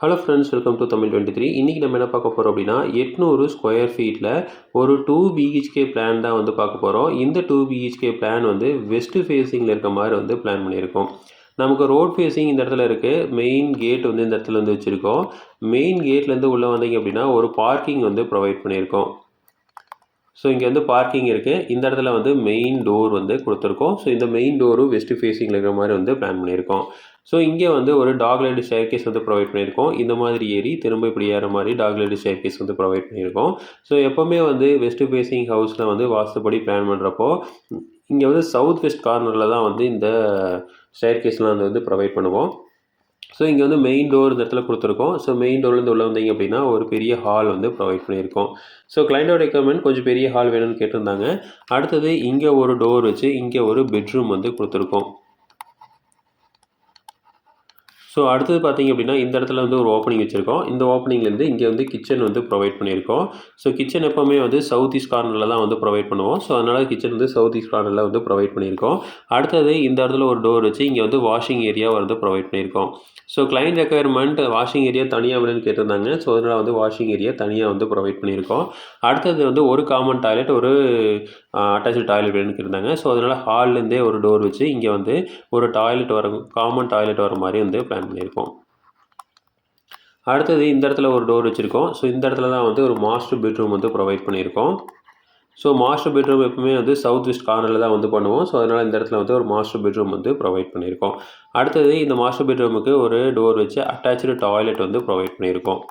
Hello friends welcome to Tamil twenty three இன்றைக்கி நம்ம என்ன பார்க்க போகிறோம் அப்படின்னா எட்நூறு ஸ்கொயர் ஃபீட்டில் ஒரு டூ பிஹெச்கே பிளான் தான் வந்து பார்க்க போகிறோம் இந்த டூ பிஹெச்கே பிளான் வந்து வெஸ்ட் ஃபேஸிங்கில் இருக்க மாதிரி வந்து பிளான் பண்ணியிருக்கோம். நமக்கு ரோட் ஃபேஸிங் இந்த இடத்துல இருக்குது மெயின் கேட் வந்து இந்த இடத்துல வந்து வச்சுருக்கோம். மெயின் கேட்லேருந்து உள்ளே வந்தீங்க அப்படின்னா ஒரு பார்க்கிங் வந்து ப்ரொவைட் பண்ணியிருக்கோம். ஸோ இங்கே வந்து பார்க்கிங் இருக்குது இந்த இடத்துல வந்து மெயின் டோர் வந்து கொடுத்துருக்கோம். ஸோ இந்த மெயின் டோரும் வெஸ்ட் ஃபேஸிங்கில் இருக்கிற மாதிரி வந்து பிளான் பண்ணியிருக்கோம். ஸோ இங்கே வந்து ஒரு டாக் லைட் ஷேர் வந்து ப்ரொவைட் பண்ணியிருக்கோம். இந்த மாதிரி ஏறி திரும்ப இப்படி ஏற மாதிரி டாக் லைட் ஷேர் வந்து ப்ரொவைட் பண்ணியிருக்கோம். ஸோ எப்போவுமே வந்து வெஸ்ட் ஃபேஸிங் ஹவுஸில் வந்து வாஸ்துப்படி பிளான் பண்ணுறப்போ இங்கே வந்து சவுத் வெஸ்ட் கார்னரில் தான் வந்து இந்த ஸ்டேர்கேஸ்லாம் வந்து வந்து ப்ரொவைட் பண்ணுவோம். ஸோ இங்கே வந்து மெயின் டோர் இந்த இடத்துல கொடுத்துருக்கோம். ஸோ மெயின் டோர்லேருந்து உள்ளே வந்தீங்க அப்படின்னா ஒரு பெரிய ஹால் வந்து ப்ரொவைட் பண்ணியிருக்கோம். ஸோ கிளைண்டோட ரெக்யர்மெண்ட் கொஞ்சம் பெரிய ஹால் வேணும்னு கேட்டிருந்தாங்க. அடுத்தது இங்கே ஒரு டோர் வச்சு இங்கே ஒரு பெட்ரூம் வந்து கொடுத்துருக்கோம். ஸோ அடுத்தது பார்த்தீங்க அப்படின்னா இந்த இடத்துல வந்து ஒரு ஓப்பனிங் வச்சுருக்கோம். இந்த ஓப்பனிங்லேருந்து இங்கே வந்து கிச்சன் வந்து ப்ரொவைட் பண்ணியிருக்கோம். ஸோ கிச்சன் எப்போவுமே வந்து சவுத் ஈஸ்ட் கார்னரில் தான் வந்து ப்ரொவைட் பண்ணுவோம். ஸோ அதனால் கிச்சன் வந்து சவுத் ஈஸ்ட் கார்னரில் வந்து ப்ரொவைட் பண்ணியிருக்கோம். அடுத்தது இந்த இடத்துல ஒரு டோர் வச்சு இங்கே வந்து வாஷிங் ஏரியா வந்து ப்ரொவைட் பண்ணியிருக்கோம். So client requirement washing area தனியாக வேணும்னு கேட்டிருந்தாங்க. ஸோ அதனால் வந்து வாஷிங் ஏரியா தனியாக வந்து ப்ரொவைட் பண்ணியிருக்கோம். அடுத்தது வந்து ஒரு காமன் டாய்லெட் ஒரு அட்டாச்சு டாய்லெட் வேணும்னு கேட்டிருந்தாங்க. ஸோ அதனால் ஹால்லேருந்தே ஒரு டோர் வச்சு இங்கே வந்து ஒரு டாய்லெட் வர காமன் டாய்லெட் வர மாதிரி வந்து பிளான் பண்ணியிருக்கோம். அடுத்தது இந்த இடத்துல ஒரு டோர் வச்சுருக்கோம். ஸோ இந்த இடத்துல தான் வந்து ஒரு மாஸ்டர் பெட்ரூம் வந்து ப்ரொவைட் பண்ணியிருக்கோம். ஸோ மாஸ்டர் பெட்ரூம் எப்பவுமே வந்து சவுத் வெஸ்ட் கார்னரில் தான் வந்து பண்ணுவோம். ஸோ அதனால் இந்த இடத்துல வந்து ஒரு மாஸ்டர் பெட்ரூம் வந்து ப்ரொவைட் பண்ணியிருக்கோம். அடுத்தது இந்த மாஸ்டர் பெட்ரூமுக்கு ஒரு டோர் வச்சு அட்டாச்சு டாய்லெட் வந்து ப்ரொவைட் பண்ணியிருக்கோம்.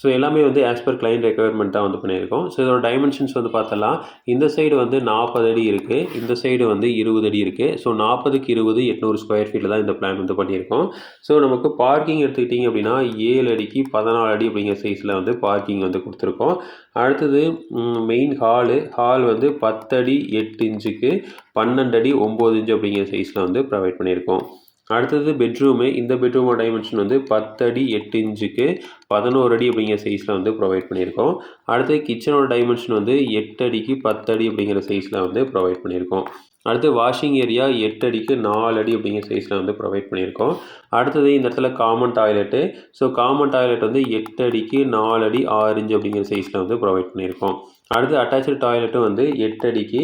ஸோ எல்லாமே வந்து ஆஸ் பர் கிளைண்ட் ரெக்குயர்மெண்ட் தான் வந்து பண்ணியிருக்கோம். ஸோ இதோட டைமென்ஷன்ஸ் வந்து பார்த்தலாம். இந்த சைடு வந்து நாற்பது அடி இருக்குது இந்த சைடு வந்து இருபது அடி இருக்குது ஸோ நாற்பதுக்கு இருபது எட்நூறு ஸ்கொயர் ஃபீட்டில் தான் இந்த பிளான் வந்து பண்ணியிருக்கோம். ஸோ நமக்கு பார்க்கிங் எடுத்துக்கிட்டிங்க அப்படின்னா ஏழு அடிக்கு பதினாலு அடி அப்படிங்கிற சைஸில் வந்து பார்க்கிங் வந்து கொடுத்துருக்கோம். அடுத்தது மெயின் ஹாலு ஹால் வந்து பத்தடி எட்டு இன்ச்சுக்கு பன்னெண்டு அடி ஒம்பது இன்ச்சு அப்படிங்கிற சைஸில் வந்து ப்ரொவைட் பண்ணியிருக்கோம். அடுத்தது பெட்ரூமு இந்த பெட்ரூமோட டைமென்ஷன் வந்து பத்து அடி எட்டு இன்ச்சுக்கு பதினோரு அடி அப்படிங்கிற சைஸில் வந்து ப்ரொவைட் பண்ணியிருக்கோம். அடுத்தது கிச்சனோட டைமென்ஷன் வந்து எட்டு அடிக்கு அப்படிங்கிற சைஸில் வந்து ப்ரொவைட் பண்ணியிருக்கோம். அடுத்து வாஷிங் ஏரியா எட்டு அடிக்கு நாலு அடி அப்படிங்கிற சைஸில் வந்து ப்ரொவைட் பண்ணியிருக்கோம். அடுத்தது இந்த இடத்துல common toilet so common toilet வந்து எட்டு அடிக்கு நாலு அடி ஆறு இன்ச்சு அப்படிங்கிற சைஸில் வந்து ப்ரொவைட் பண்ணியிருக்கோம். அடுத்து அட்டாச்சு டாய்லெட்டும் வந்து எட்டு அடிக்கு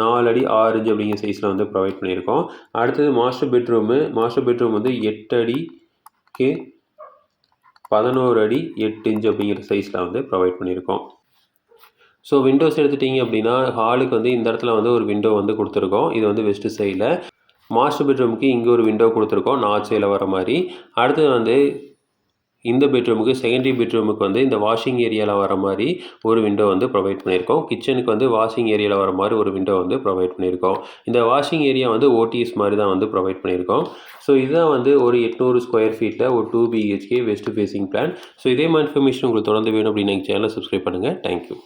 நாலு அடி ஆறு இன்ச்சு அப்படிங்கிற சைஸில் வந்து ப்ரொவைட் பண்ணியிருக்கோம். அடுத்தது மாஸ்டர் பெட்ரூமு மாஸ்டர் பெட்ரூம் வந்து எட்டு அடிக்கு பதினோரு அடி எட்டு இன்ச் அப்படிங்கிற சைஸில் வந்து ப்ரொவைட் பண்ணியிருக்கோம். ஸோ விண்டோஸ் எடுத்துட்டிங்க அப்படின்னா ஹாலுக்கு வந்து இந்த இடத்துல வந்து ஒரு விண்டோ வந்து கொடுத்துருக்கோம். இது வந்து வெஸ்ட்டு சைடில் மாஸ்டர் பெட்ரூமுக்கு இங்கே ஒரு விண்டோ கொடுத்துருக்கோம் நார்த் சைடில் வர மாதிரி. அடுத்தது வந்து இந்த பெட்ரூமுக்கு செகண்டரி பெட்ரூமுக்கு வந்து இந்த வாஷிங் ஏரியாவில் வர மாதிரி ஒரு விண்டோ வந்து ப்ரொவைட் பண்ணியிருக்கோம். கிச்சனுக்கு வந்து வாஷிங் ஏரியாவில் வர மாதிரி ஒரு விண்டோ வந்து ப்ரொவைட் பண்ணியிருக்கோம். இந்த வாஷிங் ஏரியா வந்து ஓடிஎஸ் மாதிரி தான் வந்து ப்ரொவைட் பண்ணியிருக்கோம். ஸோ இதுதான் வந்து ஒரு எட்நூறு ஸ்கொயர் ஃபீட்டில் ஒரு two BHK west facing plan so இதே மாதிரி இன்ஃபர்மேஷன் உங்களுக்கு தொடர்ந்து வேணும் அப்படின்னு எங்கள் சேனலை சப்ஸ்கிரைப் பண்ணுங்கள் தேங்க்யூ